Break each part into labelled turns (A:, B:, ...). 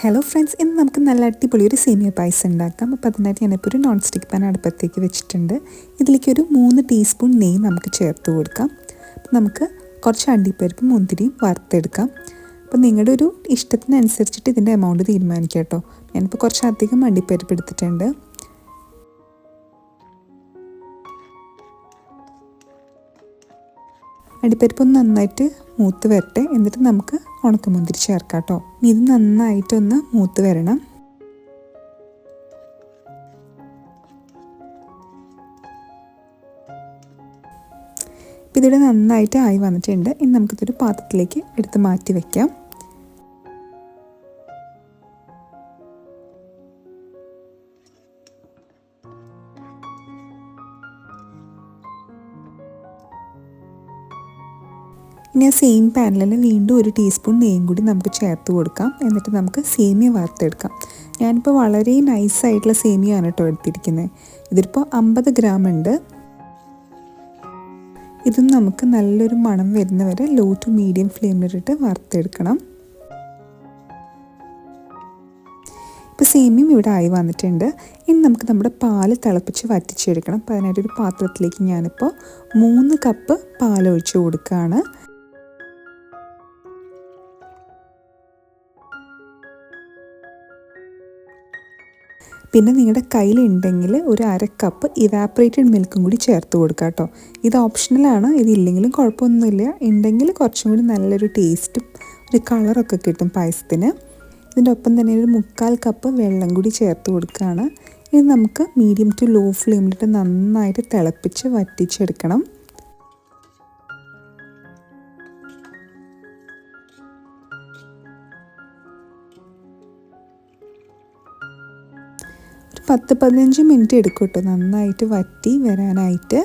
A: Hello friends ഇന്ന് നമുക്ക് നല്ല അടിപൊളി ഒരു സേമിയ പായസം ഉണ്ടാക്കാം. അപ്പോൾ അതിനായിട്ട് ഞാനിപ്പോൾ ഒരു നോൺ സ്റ്റിക്ക് പാൻ അടുപ്പത്തേക്ക് വെച്ചിട്ടുണ്ട്. ഇതിലേക്ക് ഒരു മൂന്ന് ടീസ്പൂൺ നെയ്യ് നമുക്ക് ചേർത്ത് കൊടുക്കാം. അപ്പോൾ നമുക്ക് കുറച്ച് അണ്ടിപ്പരിപ്പ് മുന്തിരിയും വറുത്തെടുക്കാം. അപ്പോൾ നിങ്ങളുടെ ഒരു ഇഷ്ടത്തിനനുസരിച്ചിട്ട് ഇതിന്റെ എമൗണ്ട് തീരുമാനിക്കാം കേട്ടോ. ഞാനിപ്പോൾ കുറച്ച് അധികം അണ്ടിപ്പരിപ്പ് എടുത്തിട്ടുണ്ട്. അടിപ്പരിപ്പ് ഒന്ന് നന്നായിട്ട് മൂത്ത് വരട്ടെ. എന്നിട്ട് നമുക്ക് ഉണക്കമുന്തിരി ചേർക്കാം കേട്ടോ ഇത് നന്നായിട്ടൊന്ന് മൂത്ത് വരണം. ഇതിവിടെ നന്നായിട്ട് ആയി വന്നിട്ടുണ്ട്. ഇനി നമുക്കിതൊരു പാത്രത്തിലേക്ക് എടുത്ത് മാറ്റി വയ്ക്കാം ഇനി ആ സെയിം പാനിൽ വീണ്ടും ഒരു ടീസ്പൂൺ നെയ്യും കൂടി നമുക്ക് ചേർത്ത് കൊടുക്കാം. എന്നിട്ട് നമുക്ക് സേമിയ വറുത്തെടുക്കാം. ഞാനിപ്പോൾ വളരെ നൈസായിട്ടുള്ള സേമിയാണ് കേട്ടോ എടുത്തിരിക്കുന്നത് ഇതിപ്പോൾ അമ്പത് ഗ്രാം ഉണ്ട്. ഇതും നമുക്ക് നല്ലൊരു മണം വരുന്ന വരെ ലോ ടു മീഡിയം ഫ്ലെയിമിലിട്ട് വറുത്തെടുക്കണം. ഇപ്പോൾ സേമിയം ഇവിടെ ആയി വന്നിട്ടുണ്ട്. ഇനി നമുക്ക് നമ്മുടെ പാൽ തിളപ്പിച്ച് വറ്റിച്ചെടുക്കണം. അപ്പോൾ അതിനായിട്ടൊരു പാത്രത്തിലേക്ക് ഞാനിപ്പോൾ മൂന്ന് കപ്പ് പാലൊഴിച്ച് കൊടുക്കുകയാണ് പിന്നെ നിങ്ങളുടെ കയ്യിലുണ്ടെങ്കിൽ ഒരു അര കപ്പ് ഇവാപ്പറേറ്റഡ് മിൽക്കും കൂടി ചേർത്ത് കൊടുക്കുക കേട്ടോ ഇത് ഓപ്ഷണലാണ് ഇതില്ലെങ്കിലും കുഴപ്പമൊന്നുമില്ല ഉണ്ടെങ്കിൽ കുറച്ചും കൂടി നല്ലൊരു ടേസ്റ്റും ഒരു കളറൊക്കെ കിട്ടും പായസത്തിന്. ഇതിന്റെ ഒപ്പം തന്നെ ഒരു മുക്കാൽ കപ്പ് വെള്ളം കൂടി ചേർത്ത് കൊടുക്കുകയാണ് ഇത് നമുക്ക് മീഡിയം ടു ലോ ഫ്ലെയിമിലിട്ട് നന്നായിട്ട് തിളപ്പിച്ച് വറ്റിച്ചെടുക്കണം. പത്ത് പതിനഞ്ച് മിനിറ്റ് എടുക്കും കേട്ടോ നന്നായിട്ട് വറ്റി വരാനായിട്ട്.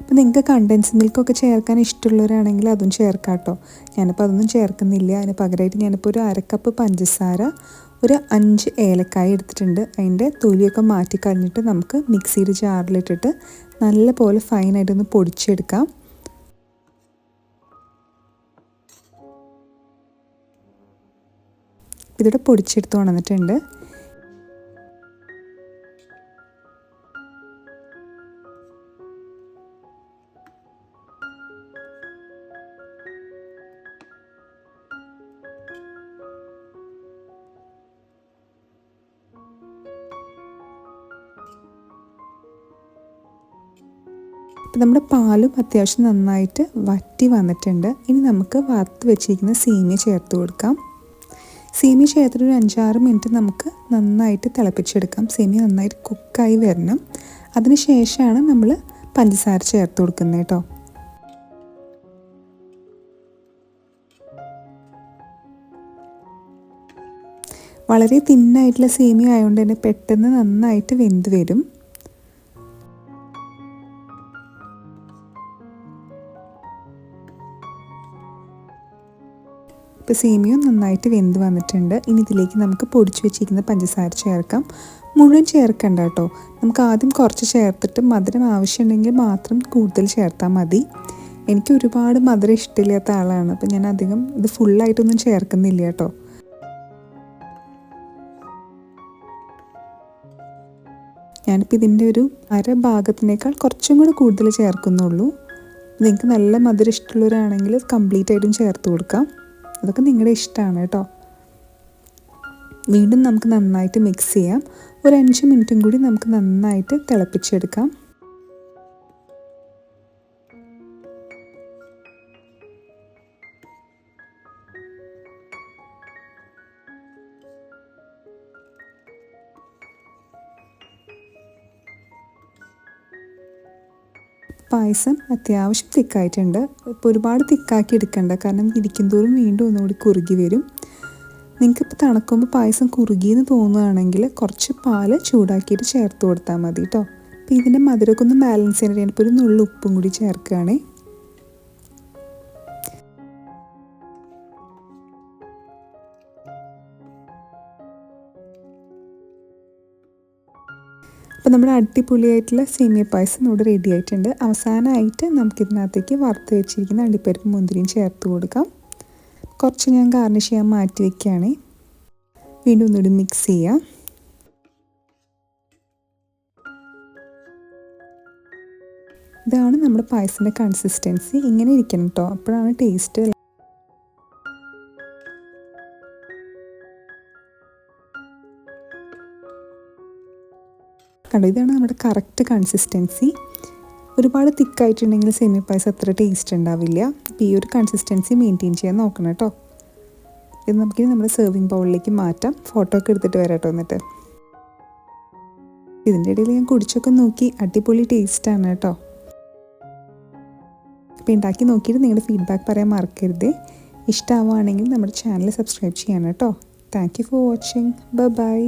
A: അപ്പം നിങ്ങൾക്ക് കണ്ടൻസ് മിൽക്കൊക്കെ ചേർക്കാൻ ഇഷ്ടമുള്ളവരാണെങ്കിൽ അതും ചേർക്കാം കേട്ടോ ഞാനിപ്പോൾ അതൊന്നും ചേർക്കുന്നില്ല. അതിന് പകരമായിട്ട് ഞാനിപ്പോൾ ഒരു അരക്കപ്പ് പഞ്ചസാര ഒരു അഞ്ച് ഏലക്കായ എടുത്തിട്ടുണ്ട്. അതിന്റെ തൊലിയൊക്കെ മാറ്റി കളഞ്ഞിട്ട് നമുക്ക് മിക്സിയുടെ ജാറിലിട്ടിട്ട് നല്ല പോലെ ഫൈനായിട്ടൊന്ന് പൊടിച്ചെടുക്കാം. ഇതിവിടെ പൊടിച്ചെടുത്ത് കൊണ്ടുവന്നിട്ടുണ്ട് അപ്പോൾ നമ്മുടെ പാലും അത്യാവശ്യം നന്നായിട്ട് വറ്റി വന്നിട്ടുണ്ട്. ഇനി നമുക്ക് വറുത്ത് വെച്ചിരിക്കുന്ന സേമിയ ചേർത്ത് കൊടുക്കാം. സേമിയ ചേർത്തിട്ട് ഒരു അഞ്ചാറ് മിനിറ്റ് നമുക്ക് നന്നായിട്ട് തിളപ്പിച്ചെടുക്കാം. സേമിയ നന്നായിട്ട് കുക്കായി വരണം. അതിന് ശേഷമാണ് നമ്മൾ പഞ്ചസാര ചേർത്ത് കൊടുക്കുന്നത് കേട്ടോ. വളരെ തിന്നായിട്ടുള്ള സേമിയ ആയതുകൊണ്ട് തന്നെ പെട്ടെന്ന് നന്നായിട്ട് വെന്ത് വരും. ഇപ്പോൾ സേമിയ നന്നായിട്ട് വെന്ത് വന്നിട്ടുണ്ട്. ഇനി ഇതിലേക്ക് നമുക്ക് പൊടിച്ചു വെച്ചിരിക്കുന്ന പഞ്ചസാര ചേർക്കാം. മുഴുവൻ ചേർക്കണ്ട കേട്ടോ. നമുക്ക് ആദ്യം കുറച്ച് ചേർത്തിട്ട് മധുരം ആവശ്യമുണ്ടെങ്കിൽ മാത്രം കൂടുതൽ ചേർത്താൽ മതി. എനിക്ക് ഒരുപാട് മധുരം ഇഷ്ടമില്ലാത്ത ആളാണ്. അപ്പം ഞാൻ അധികം ഇത് ഫുള്ളായിട്ടൊന്നും ചേർക്കുന്നില്ല കേട്ടോ. ഞാനിപ്പോൾ ഇതിന്റെ ഒരു അര ഭാഗത്തിനേക്കാൾ കുറച്ചും കൂടി കൂടുതൽ ചേർക്കുന്നുള്ളൂ. നിങ്ങൾക്ക് നല്ല മധുരം ഇഷ്ടമുള്ളവരാണെങ്കിൽ കംപ്ലീറ്റ് ആയിട്ടും ചേർത്ത് കൊടുക്കാം. അതൊക്കെ നിങ്ങളുടെ ഇഷ്ടമാണ് കേട്ടോ. വീണ്ടും നമുക്ക് നന്നായിട്ട് മിക്സ് ചെയ്യാം. ഒരു അഞ്ച് മിനിറ്റും കൂടി നമുക്ക് നന്നായിട്ട് തിളപ്പിച്ചെടുക്കാം. പായസം അത്യാവശ്യം തിക്കായിട്ടുണ്ട്. ഇപ്പോൾ ഒരുപാട് തിക്കാക്കി എടുക്കണ്ട. കാരണം ഇരിക്കും തോറും വീണ്ടും ഒന്നുകൂടി കുറുകി വരും. നിങ്ങൾക്കിപ്പോൾ തണുക്കുമ്പോൾ പായസം കുറുകിയെന്ന് തോന്നുകയാണെങ്കിൽ കുറച്ച് പാൽ ചൂടാക്കിയിട്ട് ചേർത്ത് കൊടുത്താൽ മതി കേട്ടോ അപ്പോൾ ഇതിന്റെ മധുരമൊക്കെ ഒന്ന് ബാലൻസ് ചെയ്യാൻ ഞാനിപ്പോൾ ഒരു നുള്ളു ഉപ്പും കൂടി ചേർക്കുകയാണേ. അപ്പോൾ നമ്മുടെ അടിപൊളിയായിട്ടുള്ള സേമിയ പായസം ഇവിടെ റെഡി ആയിട്ടുണ്ട്. അവസാനമായിട്ട് നമുക്കിതിനകത്തേക്ക് വറുത്ത് വെച്ചിരിക്കുന്ന അണ്ടിപ്പരിപ്പ് മുന്തിരിയും ചേർത്ത് കൊടുക്കാം. കുറച്ച് ഞാൻ ഗാർണിഷ് ചെയ്യാൻ മാറ്റി വയ്ക്കുകയാണ് വീണ്ടും ഒന്നുകൂടി മിക്സ് ചെയ്യാം. ഇതാണ് നമ്മുടെ പായസത്തിന്റെ കൺസിസ്റ്റൻസി ഇങ്ങനെ ഇരിക്കണം കേട്ടോ അപ്പോഴാണ് ടേസ്റ്റ് കണ്ടോ ഇതാണ് നമ്മുടെ കറക്റ്റ് കൺസിസ്റ്റൻസി ഒരുപാട് തിക്കായിട്ടുണ്ടെങ്കിൽ സെമി പായസം അത്ര ടേസ്റ്റ് ഉണ്ടാവില്ല. അപ്പോൾ ഈ ഒരു കൺസിസ്റ്റൻസി മെയിന്റെയിൻ ചെയ്യാൻ നോക്കണം കേട്ടോ. ഇത് നമുക്കിനി നമ്മുടെ സെർവിങ് ബൗളിലേക്ക് മാറ്റാം. ഫോട്ടോ ഒക്കെ എടുത്തിട്ട് വരാം കേട്ടോ എന്നിട്ട്. ഇതിന്റെ ഇടയിൽ ഞാൻ കുടിച്ചൊക്കെ നോക്കി. അടിപൊളി ടേസ്റ്റാണ് കേട്ടോ. അപ്പോൾ ഉണ്ടാക്കി നോക്കിയിട്ട് നിങ്ങളുടെ ഫീഡ്ബാക്ക് പറയാൻ മറക്കരുത്. ഇഷ്ടമാവുകയാണെങ്കിൽ നമ്മുടെ ചാനൽ സബ്സ്ക്രൈബ് ചെയ്യണം കേട്ടോ. Thank you for watching bye bye